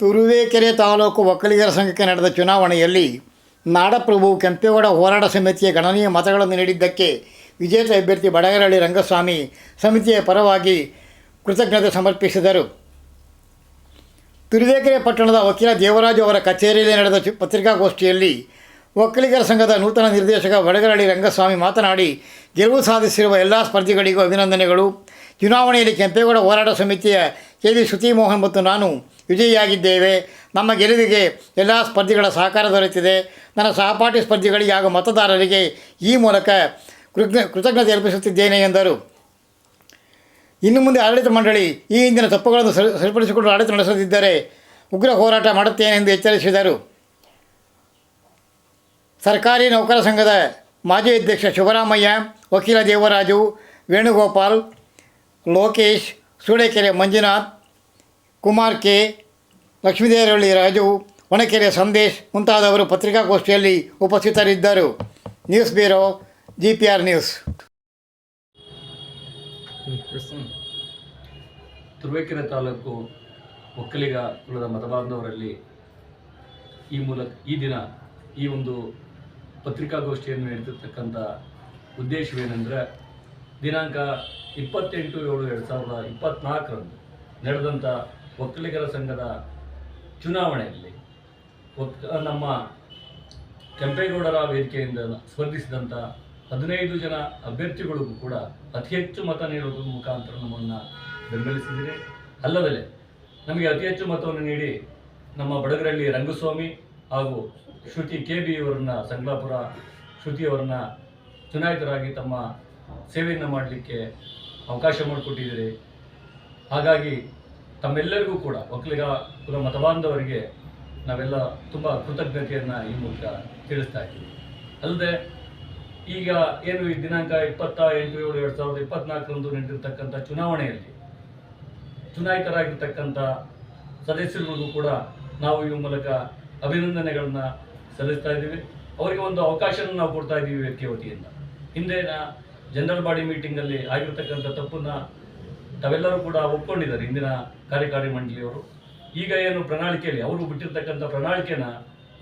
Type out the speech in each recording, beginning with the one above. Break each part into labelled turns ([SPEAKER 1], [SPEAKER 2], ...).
[SPEAKER 1] ತುರುವೇಕೆರೆ ತಾಲೂಕು ಒಕ್ಕಲಿಗರ ಸಂಘಕ್ಕೆ ನಡೆದ ಚುನಾವಣೆಯಲ್ಲಿ ನಾಡಪ್ರಭು ಕೆಂಪೇಗೌಡ ಹೋರಾಟ ಸಮಿತಿಯ ಗಣನೀಯ ಮತಗಳನ್ನು ನೀಡಿದ್ದಕ್ಕೆ ವಿಜೇತ ಅಭ್ಯರ್ಥಿ ಬಡಗರಹಳ್ಳಿ ರಂಗಸ್ವಾಮಿ ಸಮಿತಿಯ ಪರವಾಗಿ ಕೃತಜ್ಞತೆ ಸಮರ್ಪಿಸಿದರು. ತುರುವೇಕೆರೆ ಪಟ್ಟಣದ ವಕೀಲ ದೇವರಾಜು ಅವರ ಕಚೇರಿಯಲ್ಲಿ ನಡೆದ ಪತ್ರಿಕಾಗೋಷ್ಠಿಯಲ್ಲಿ ಒಕ್ಕಲಿಗರ ಸಂಘದ ನೂತನ ನಿರ್ದೇಶಕ ಬಡಗರಹಳ್ಳಿ ರಂಗಸ್ವಾಮಿ ಮಾತನಾಡಿ, ಗೆಲುವು ಸಾಧಿಸಿರುವ ಎಲ್ಲ ಸ್ಪರ್ಧಿಗಳಿಗೂ ಅಭಿನಂದನೆಗಳು. ಚುನಾವಣೆಯಲ್ಲಿ ಕೆಂಪೇಗೌಡ ಹೋರಾಟ ಸಮಿತಿಯ ಕೆ ಶ್ರುತಿ ಮೋಹನ್ ಮತ್ತು ನಾನು ವಿಜಯಿಯಾಗಿದ್ದೇವೆ. ನಮ್ಮ ಗೆಲುವಿಗೆ ಎಲ್ಲ ಸ್ಪರ್ಧಿಗಳ ಸಹಕಾರ ದೊರೆತಿದೆ. ನನ್ನ ಸಹಪಾಠಿ ಸ್ಪರ್ಧಿಗಳಿಗೆ ಹಾಗೂ ಮತದಾರರಿಗೆ ಈ ಮೂಲಕ ಕೃತಜ್ಞ ಕೃತಜ್ಞತೆ ಅರ್ಪಿಸುತ್ತಿದ್ದೇನೆ ಎಂದರು. ಇನ್ನು ಮುಂದೆ ಆಡಳಿತ ಮಂಡಳಿ ಈ ಹಿಂದಿನ ತಪ್ಪುಗಳನ್ನು ಸರಿ, ಸರಿಪಡಿಸಿಕೊಂಡು ಆಡಳಿತ ನಡೆಸದಿದ್ದರೆ ಉಗ್ರ ಹೋರಾಟ ಮಾಡುತ್ತೇನೆ ಎಂದು ಎಚ್ಚರಿಸಿದರು. ಸರ್ಕಾರಿ ನೌಕರ ಸಂಘದ ಮಾಜಿ ಅಧ್ಯಕ್ಷ ಶಿವರಾಮಯ್ಯ, ವಕೀಲ ದೇವರಾಜು, ವೇಣುಗೋಪಾಲ್, ಲೋಕೇಶ್, ಸೂಳೆಕೆರೆ ಮಂಜುನಾಥ್ ಕುಮಾರ್ ಕೆ. ಲಕ್ಷ್ಮೀದೇವರಹಳ್ಳಿ ರಾಜು ಒಣಕೆರೆ ಸಂದೇಶ್ ಮುಂತಾದವರು ಪತ್ರಿಕಾಗೋಷ್ಠಿಯಲ್ಲಿ ಉಪಸ್ಥಿತರಿದ್ದರು. News bureau G P R news
[SPEAKER 2] Turuvekere taluk Vokkaliga ಕುಲದ ಮತಬಾಂಧವರಲ್ಲಿ ಈ ಮೂಲಕ, ಈ ದಿನ ಈ ಒಂದು ಪತ್ರಿಕಾಗೋಷ್ಠಿಯನ್ನು ನಡೆದಿರ್ತಕ್ಕಂಥ ಉದ್ದೇಶವೇನೆಂದರೆ, ದಿನಾಂಕ ಇಪ್ಪತ್ತೆಂಟು ಏಳು ಎರಡು ಸಾವಿರದ ಇಪ್ಪತ್ತ್ನಾಲ್ಕರಂದು ನಡೆದಂಥ ಒಕ್ಕಲಿಗರ ಸಂಘದ ಚುನಾವಣೆಯಲ್ಲಿ ಒಕ್ ನಮ್ಮ ಕೆಂಪೇಗೌಡರ ವೇದಿಕೆಯಿಂದ ಸ್ಪರ್ಧಿಸಿದಂಥ ಹದಿನೈದು ಜನ ಅಭ್ಯರ್ಥಿಗಳಿಗೂ ಕೂಡ ಅತಿ ಹೆಚ್ಚು ಮತ ನೀಡುವುದರ ಮುಖಾಂತರ ನಮ್ಮನ್ನು ಬೆಂಬಲಿಸಿದರೆ. ಅಲ್ಲದಲೇ ನಮಗೆ ಅತಿ ಹೆಚ್ಚು ಮತವನ್ನು ನೀಡಿ ನಮ್ಮ ಬಡಗರಳ್ಳಿ ರಂಗಸ್ವಾಮಿ ಹಾಗೂ ಶ್ರುತಿ ಕೆ ಬಿ ಅವರನ್ನ ಸಂಗ್ಲಾಪುರ ಶ್ರುತಿಯವರನ್ನ ಚುನಾಯಿತರಾಗಿ ತಮ್ಮ ಸೇವೆಯನ್ನು ಮಾಡಲಿಕ್ಕೆ ಅವಕಾಶ ಮಾಡಿಕೊಟ್ಟಿದ್ದೀರಿ ಹಾಗಾಗಿ ತಮ್ಮೆಲ್ಲರಿಗೂ ಕೂಡ, ಒಕ್ಕಲಿಗ ಕುಲ ಮತಬಾಂಧವರಿಗೆ ನಾವೆಲ್ಲ ತುಂಬ ಕೃತಜ್ಞತೆಯನ್ನು ಈ ಮೂಲಕ ತಿಳಿಸ್ತಾ ಇದ್ದೀವಿ. ಅಲ್ಲದೆ, ಈಗ ಏನು ಈ ದಿನಾಂಕ ಇಪ್ಪತ್ತ ಎಂಟು ಏಳು, ಎರಡು ಸಾವಿರದ ಇಪ್ಪತ್ನಾಲ್ಕರಂದು ನಡೆದಿರ್ತಕ್ಕಂಥ ಚುನಾವಣೆಯಲ್ಲಿ ಚುನಾಯಿತರಾಗಿರ್ತಕ್ಕಂಥ ಸದಸ್ಯರಿಗೂ ಕೂಡ ನಾವು ಈ ಮೂಲಕ ಅಭಿನಂದನೆಗಳನ್ನ ಸಲ್ಲಿಸ್ತಾ ಇದ್ದೀವಿ. ಅವರಿಗೆ ಒಂದು ಅವಕಾಶವನ್ನು ನಾವು ಕೊಡ್ತಾ ಇದ್ದೀವಿ ವ್ಯಕ್ತಿಯ ವತಿಯಿಂದ. ಹಿಂದೆ ಜನರಲ್ ಬಾಡಿ ಮೀಟಿಂಗಲ್ಲಿ ಆಗಿರ್ತಕ್ಕಂಥ ತಪ್ಪನ್ನ ತಾವೆಲ್ಲರೂ ಕೂಡ ಒಪ್ಕೊಂಡಿದ್ದಾರೆ ಇಂದಿನ ಕಾರ್ಯಕಾರಿ ಮಂಡಳಿಯವರು. ಈಗ ಏನು ಪ್ರಣಾಳಿಕೆಯಲ್ಲಿ, ಅವರು ಬಿಟ್ಟಿರ್ತಕ್ಕಂಥ ಪ್ರಣಾಳಿಕೆನ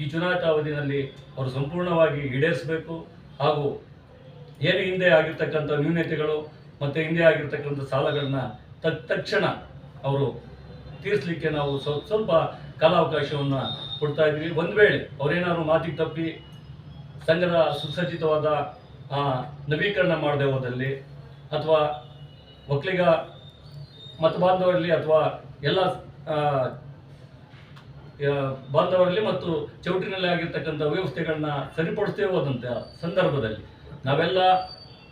[SPEAKER 2] ಈ ಚುನಾಯಿತ ಅವಧಿನಲ್ಲಿ ಅವರು ಸಂಪೂರ್ಣವಾಗಿ ಈಡೇರಿಸಬೇಕು. ಹಾಗೂ ಏನು ಹಿಂದೆ ಆಗಿರ್ತಕ್ಕಂಥ ನ್ಯೂನತೆಗಳು ಮತ್ತು ಹಿಂದೆ ಆಗಿರ್ತಕ್ಕಂಥ ಸಾಲಗಳನ್ನ ತಕ್ಷಣ ಅವರು ತೀರಿಸಲಿಕ್ಕೆ ನಾವು ಸ್ವಲ್ಪ ಕಾಲಾವಕಾಶವನ್ನು ಕೊಡ್ತಾ ಇದ್ದೀವಿ. ಒಂದು ವೇಳೆ ಅವರೇನಾದ್ರು ಮಾತಿಗೆ ತಪ್ಪಿ ಸಂಘದ ಸುಸಜ್ಜಿತವಾದ ನವೀಕರಣ ಮಾಡದೆ ಹೋದಲ್ಲಿ ಅಥವಾ ಒಕ್ಕಲಿಗ ಮತಬಾಂಧವರಲ್ಲಿ ಅಥವಾ ಎಲ್ಲ ಬಾಂಧವರಲ್ಲಿ ಮತ್ತು ಚೌಟಿನಲ್ಲಿ ಆಗಿರ್ತಕ್ಕಂಥ ವ್ಯವಸ್ಥೆಗಳನ್ನ ಸರಿಪಡಿಸ್ತೇ ಹೋದಂಥ ಸಂದರ್ಭದಲ್ಲಿ ನಾವೆಲ್ಲ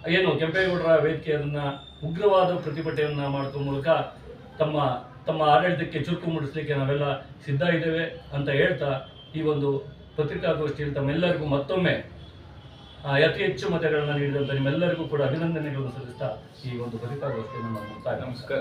[SPEAKER 2] ಏನು ಕೆಂಪೇಗೌಡರ ವೇದಿಕೆ ಅದನ್ನ ಉಗ್ರವಾದ ಪ್ರತಿಭಟನೆಯನ್ನ ಮಾಡುವ ಮೂಲಕ ತಮ್ಮ ತಮ್ಮ ಆಡಳಿತಕ್ಕೆ ಚುರುಕು ಮೂಡಿಸಲಿಕ್ಕೆ ನಾವೆಲ್ಲ ಸಿದ್ಧ ಇದ್ದೇವೆ ಅಂತ ಹೇಳ್ತಾ ಈ ಒಂದು ಪತ್ರಿಕಾಗೋಷ್ಠಿಯಲ್ಲಿ ತಮ್ಮೆಲ್ಲರಿಗೂ ಮತ್ತೊಮ್ಮೆ ಅತಿ ಹೆಚ್ಚು ಮತಗಳನ್ನು ನೀಡಿದಂಥ ನಿಮ್ಮೆಲ್ಲರಿಗೂ ಕೂಡ ಅಭಿನಂದನೆಗಳನ್ನು ಸಲ್ಲಿಸ್ತಾ ಈ ಒಂದು ಪತ್ರಿಕಾಗೋಷ್ಠಿಯನ್ನು ನಾವು ಮುಕ್ತಾಯ ನಮಸ್ಕಾರ.